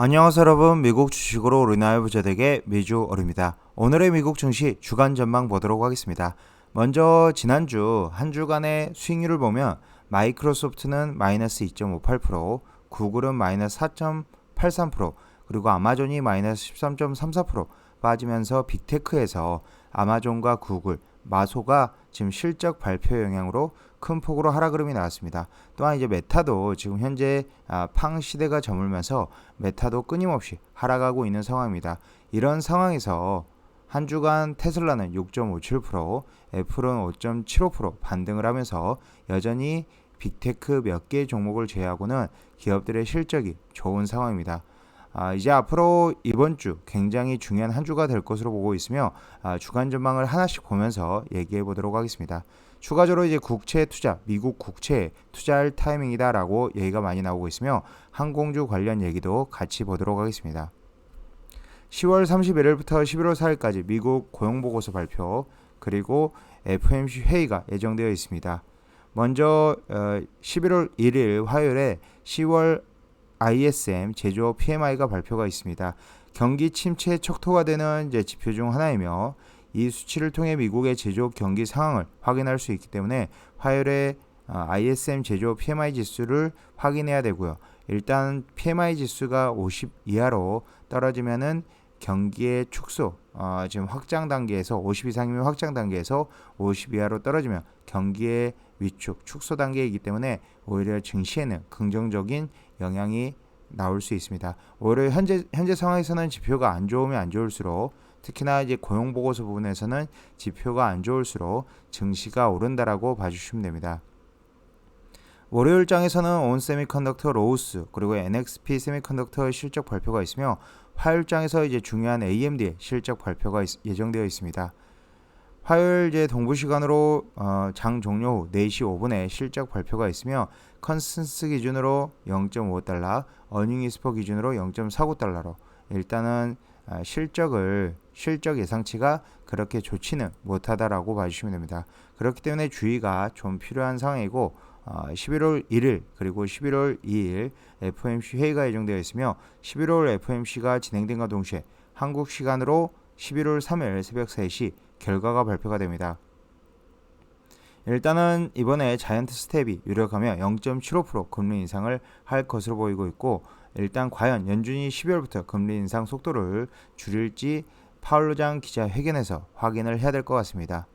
안녕하세요 여러분 미국 주식으로 우리나라 부자되게 매주 어릅니다. 오늘의 미국 증시 주간 전망 보도록 하겠습니다. 먼저 지난주 한 주간의 수익률을 보면 마이크로소프트는 마이너스 2.58%, 구글은 마이너스 4.83%, 그리고 아마존이 마이너스 13.34% 빠지면서 빅테크에서 아마존과 구글, 마소가 지금 실적 발표 영향으로 큰 폭으로 하락 흐름이 나왔습니다. 또한 이제 메타도 지금 현재 아, 팡 시대가 저물면서 메타도 끊임없이 하락하고 있는 상황입니다. 이런 상황에서 한 주간 테슬라는 6.57%, 애플은 5.75% 반등을 하면서 여전히 빅테크 몇 개 종목을 제외하고는 기업들의 실적이 좋은 상황입니다. 아, 이제 앞으로 이번 주 굉장히 중요한 한 주가 될 것으로 보고 있으며 아, 주간 전망을 하나씩 보면서 얘기해 보도록 하겠습니다. 추가적으로 이제 국채 투자, 미국 국채에 투자할 타이밍이다라고 얘기가 많이 나오고 있으며 항공주 관련 얘기도 같이 보도록 하겠습니다. 10월 31일부터 11월 4일까지 미국 고용보고서 발표 그리고 FMC 회의가 예정되어 있습니다. 먼저 어, 11월 1일 화요일에 10월 ISM 제조업 PMI가 발표가 있습니다. 경기 침체 척도가 되는 지표 중 하나이며 이 수치를 통해 미국의 제조업 경기 상황을 확인할 수 있기 때문에 화요일에 ISM 제조업 PMI 지수를 확인해야 되고요. 일단 PMI 지수가 50 이하로 떨어지면은 경기의 축소 어, 지금 확장 단계에서 50 이상이면 확장 단계에서 50 이하로 떨어지면 경기의 위축 축소 단계이기 때문에 오히려 증시에는 긍정적인 영향이 나올 수 있습니다. 오히려 현재 현재 상황에서는 지표가 안 좋으면 안 좋을수록 특히나 이제 고용 보고서 부분에서는 지표가 안 좋을수록 증시가 오른다라고 봐주시면 됩니다. 월요일 장에서는 온 세미컨덕터 로우스 그리고 NXP 세미컨덕터 실적 발표가 있으며 화요일 장에서 이제 중요한 AMD의 실적 발표가 있, 예정되어 있습니다. 화요일 이제 동부 시간으로 어, 장 종료 후 4시 5분에 실적 발표가 있으며 컨센스 기준으로 0.5달러, 어닝이스퍼 기준으로 0.49달러로 일단은 아, 실적을 실적 예상치가 그렇게 좋지는 못하다라고 봐주시면 됩니다. 그렇기 때문에 주의가 좀 필요한 상황이고 어, 11월 1일 그리고 11월 2일 FOMC 회의가 예정되어 있으며 11월 FOMC가 진행된과 동시에 한국 시간으로 11월 3일 새벽 3시 결과가 발표가 됩니다. 일단은 이번에 자이언트 스텝이 유력하며 0.75% 금리 인상을 할 것으로 보이고 있고 일단 과연 연준이 12월부터 금리 인상 속도를 줄일지 파울로장 기자회견에서 확인을 해야 될 것 같습니다.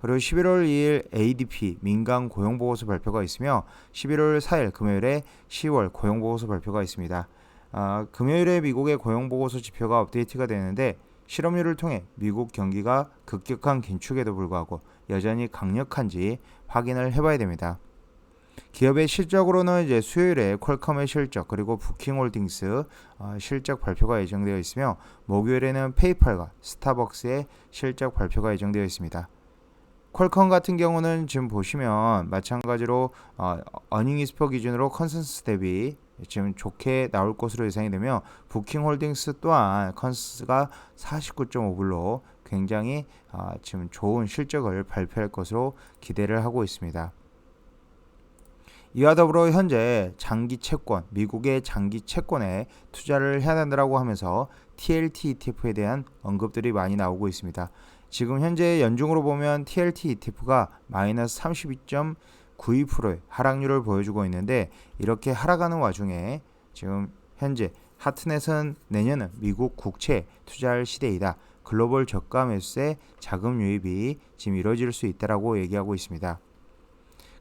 그리고 11월 2일 ADP 민간 고용보고서 발표가 있으며 11월 4일 금요일에 10월 고용보고서 발표가 있습니다. 아, 금요일에 미국의 고용보고서 지표가 업데이트가 되는데 실업률을 통해 미국 경기가 급격한 긴축에도 불구하고 여전히 강력한지 확인을 해봐야 됩니다. 기업의 실적으로는 이제 수요일에 퀄컴의 실적 그리고 부킹홀딩스 어, 실적 발표가 예정되어 있으며 목요일에는 페이팔과 스타벅스의 실적 발표가 예정되어 있습니다. 퀄컴 같은 경우는 지금 보시면 마찬가지로 어, 어닝이스퍼 기준으로 컨센서스 대비 지금 좋게 나올 것으로 예상이 되며 부킹홀딩스 또한 컨센서스가 49.5불로 굉장히 어, 지금 좋은 실적을 발표할 것으로 기대를 하고 있습니다. 이와 더불어 현재 장기 채권, 미국의 장기 채권에 투자를 해야 된다고 하면서 TLT ETF에 대한 언급들이 많이 나오고 있습니다. 지금 현재 연중으로 보면 TLT ETF가 마이너스 32.92%의 하락률을 보여주고 있는데 이렇게 하락하는 와중에 지금 현재 하트넷은 내년은 미국 국채 투자할 시대이다. 글로벌 저가 매수세 자금 유입이 지금 이루어질 수 있다라고 얘기하고 있습니다.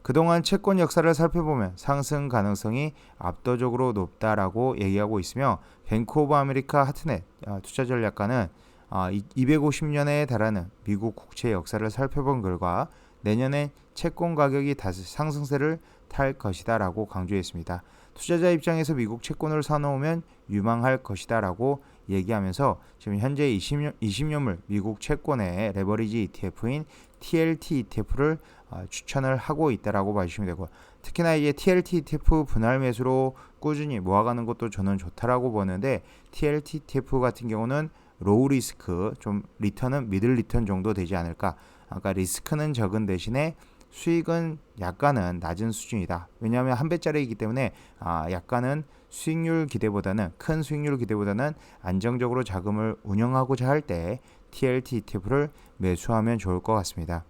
그동안 채권 역사를 살펴보면 상승 가능성이 압도적으로 높다라고 얘기하고 있으며 뱅크 오브 아메리카 하트넷 아, 투자 전략가는 250년에 아, 달하는 미국 국채 역사를 살펴본 결과 내년에 채권 가격이 다시 상승세를 탈 것이다라고 강조했습니다. 투자자 입장에서 미국 채권을 사놓으면 유망할 것이다라고 얘기하면서 지금 현재 20년, 20년물 미국 채권의 레버리지 ETF인 TLT ETF를 어, 추천을 하고 있다라고 봐주시면 되고 특히나 이제 TLT ETF 분할 매수로 꾸준히 모아가는 것도 저는 좋다라고 보는데 TLT ETF 같은 경우는 로우 리스크 좀 리턴은 미들 리턴 정도 되지 않을까 아까 리스크는 적은 대신에 수익은 약간은 낮은 수준이다. 왜냐하면 한 배짜리이기 때문에 아, 약간은 수익률 기대보다는 큰 수익률 기대보다는 안정적으로 자금을 운영하고자 할 때 TLT ETF를 매수하면 좋을 것 같습니다.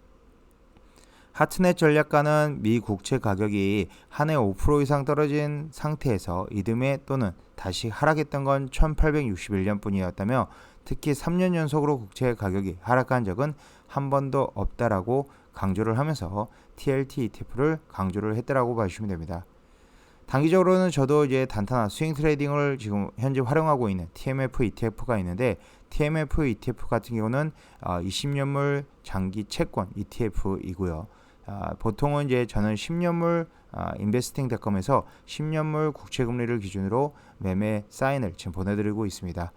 하트넷 전략가는 미 국채 가격이 한 해 5% 이상 떨어진 상태에서 이듬해 또는 다시 하락했던 건 1861년 뿐이었다며 특히 3년 연속으로 국채 가격이 하락한 적은 한 번도 없다라고 강조를 하면서 TLT ETF를 강조를 했다라고 봐주시면 됩니다. 단기적으로는 저도 이제 단타나 스윙 트레이딩을 지금 현재 활용하고 있는 TMF ETF가 있는데 TMF ETF 같은 경우는 20년물 장기 채권 ETF이고요. 아, 보통은 이제 저는 10년물 아, 인베스팅닷컴에서 10년물 국채 금리를 기준으로 매매 사인을 지금 보내드리고 있습니다.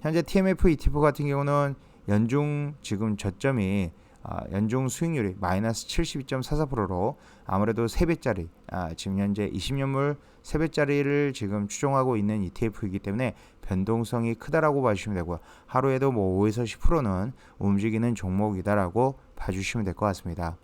현재 TMF ETF 같은 경우는 연중 지금 저점이 아, 연중 수익률이 마이너스 72.44%로 아무래도 3배짜리 아, 지금 현재 20년물 3배짜리를 지금 추종하고 있는 ETF이기 때문에 변동성이 크다라고 봐주시면 되고요. 하루에도 뭐 5에서 10%는 움직이는 종목이다라고 봐주시면 될 것 같습니다.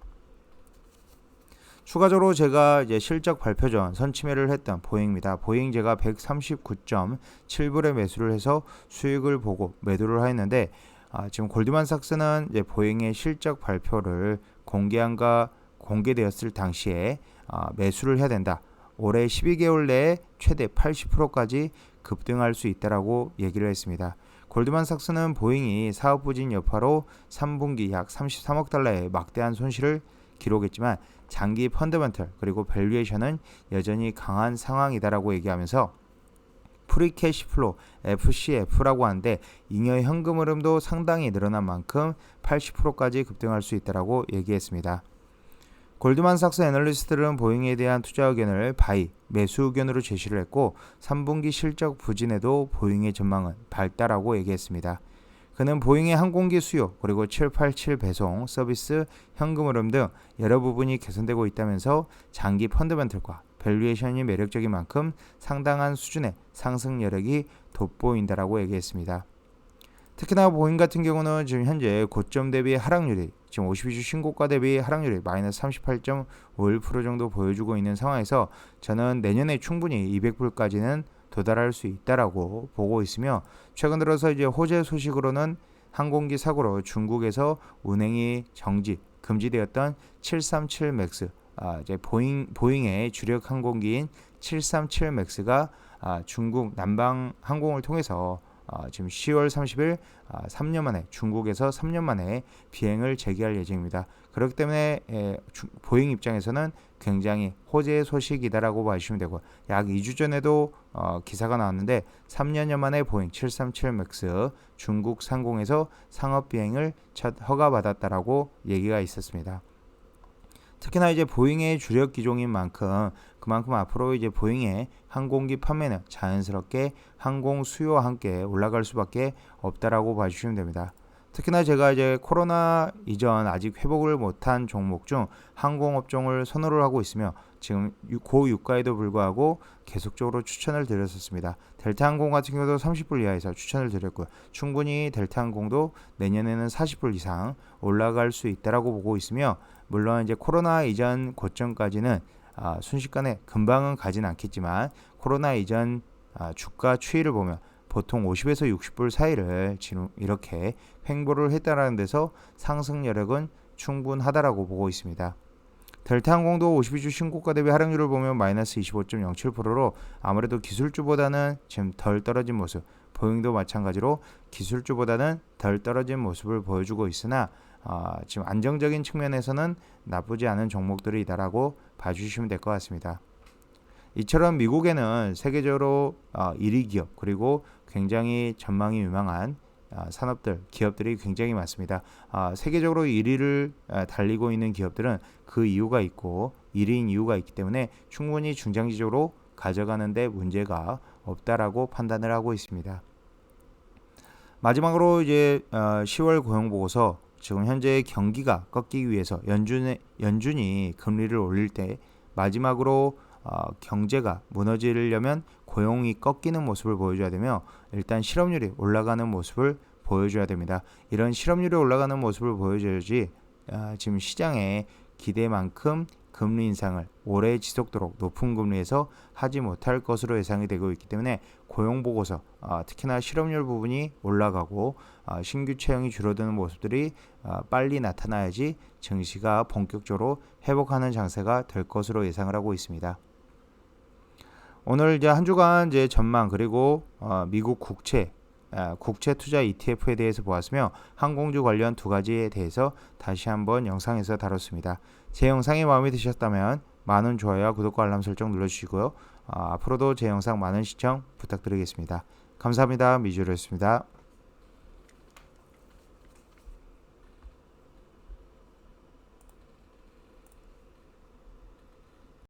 추가적으로 제가 이제 실적 발표 전 선침해를 했던 보잉입니다. 보잉 제가 139.7불에 매수를 해서 수익을 보고 매도를 했는데 아, 지금 골드만삭스는 이제 보잉의 실적 발표를 공개한가 공개되었을 당시에 아, 매수를 해야 된다. 올해 12개월 내에 최대 80%까지 급등할 수 있다라고 얘기를 했습니다. 골드만삭스는 보잉이 사업 부진 여파로 3분기 약 33억 달러의 막대한 손실을 기록했지만 장기 펀더멘털 그리고 밸류에이션은 여전히 강한 상황이다라고 얘기하면서 프리캐시플로 FCF라고 하는데 잉여 현금 흐름도 상당히 늘어난 만큼 80%까지 급등할 수 있다라고 얘기했습니다. 골드만삭스 애널리스트들은 보잉에 대한 투자 의견을 바이, 매수 의견으로 제시를 했고 3분기 실적 부진에도 보잉의 전망은 밝다라고 얘기했습니다. 그는 보잉의 항공기 수요 그리고 787 배송 서비스 현금 흐름 등 여러 부분이 개선되고 있다면서 장기 펀드멘털과 밸류에이션이 매력적인 만큼 상당한 수준의 상승 여력이 돋보인다라고 얘기했습니다. 특히나 보잉 같은 경우는 지금 현재 고점 대비 하락률이 지금 52주 신고가 대비 하락률이 마이너스 38.51% 정도 보여주고 있는 상황에서 저는 내년에 충분히 200불까지는 도달할 수 있다라고 보고 있으며 최근 들어서 이제 호재 소식으로는 항공기 사고로 중국에서 운행이 정지 금지되었던 737 맥스 아, 이제 보잉 보잉의 주력 항공기인 737 맥스가 아, 중국 남방 항공을 통해서 아, 지금 10월 30일 아, 3년 만에 중국에서 3년 만에 비행을 재개할 예정입니다. 그렇기 때문에 에, 주, 보잉 입장에서는 굉장히 호재 소식이다라고 봐주시면 되고 약 2주 전에도 어, 기사가 나왔는데 3년여 만에 보잉 737 맥스 중국 상공에서 상업 비행을 첫 허가받았다라고 얘기가 있었습니다. 특히나 이제 보잉의 주력 기종인 만큼 그만큼 앞으로 이제 보잉의 항공기 판매는 자연스럽게 항공 수요와 함께 올라갈 수밖에 없다라고 봐주시면 됩니다. 특히나 제가 이제 코로나 이전 아직 회복을 못한 종목 중 항공업종을 선호를 하고 있으며 지금 고유가에도 불구하고 계속적으로 추천을 드렸었습니다. 델타항공 같은 경우도 30불 이하에서 추천을 드렸고요. 충분히 델타항공도 내년에는 40불 이상 올라갈 수 있다라고 보고 있으며 물론 이제 코로나 이전 고점까지는 아, 순식간에 금방은 가진 않겠지만 코로나 이전 아, 주가 추이를 보면 보통 50에서 60불 사이를 지금 이렇게 횡보를 했다라는 데서 상승 여력은 충분하다라고 보고 있습니다. 델타항공도 52주 신고가 대비 하락률을 보면 마이너스 25.07%로 아무래도 기술주보다는 지금 덜 떨어진 모습, 보잉도 마찬가지로 기술주보다는 덜 떨어진 모습을 보여주고 있으나 어, 지금 안정적인 측면에서는 나쁘지 않은 종목들이다라고 봐주시면 될 것 같습니다. 이처럼 미국에는 세계적으로 어, 1위 기업 그리고 굉장히 전망이 유망한 어, 산업들, 기업들이 굉장히 많습니다. 어, 세계적으로 1위를 어, 달리고 있는 기업들은 그 이유가 있고 1위인 이유가 있기 때문에 충분히 중장기적으로 가져가는데 문제가 없다라고 판단을 하고 있습니다. 마지막으로 이제 10월 고용 보고서 지금 현재 경기가 꺾이기 위해서 연준의 연준이 금리를 올릴 때 마지막으로 어, 경제가 무너지려면 고용이 꺾이는 모습을 보여줘야 되며 일단 실업률이 올라가는 모습을 보여줘야 됩니다. 이런 실업률이 올라가는 모습을 보여줘야지 아, 지금 시장에 기대만큼 금리 인상을 올해 지속도록 높은 금리에서 하지 못할 것으로 예상이 되고 있기 때문에 고용 보고서 아, 특히나 실업률 부분이 올라가고 아, 신규 채용이 줄어드는 모습들이 아, 빨리 나타나야지 증시가 본격적으로 회복하는 장세가 될 것으로 예상을 하고 있습니다. 오늘 이제 한 주간 이제 전망 그리고 어, 미국 국채 아, 국채 투자 ETF에 대해서 보았으며 항공주 관련 두 가지에 대해서 다시 한번 영상에서 다뤘습니다. 제 영상이 마음에 드셨다면 많은 좋아요와 구독과 알람 설정 눌러주시고요. 아, 앞으로도 제 영상 많은 시청 부탁드리겠습니다. 감사합니다. 미주였습니다.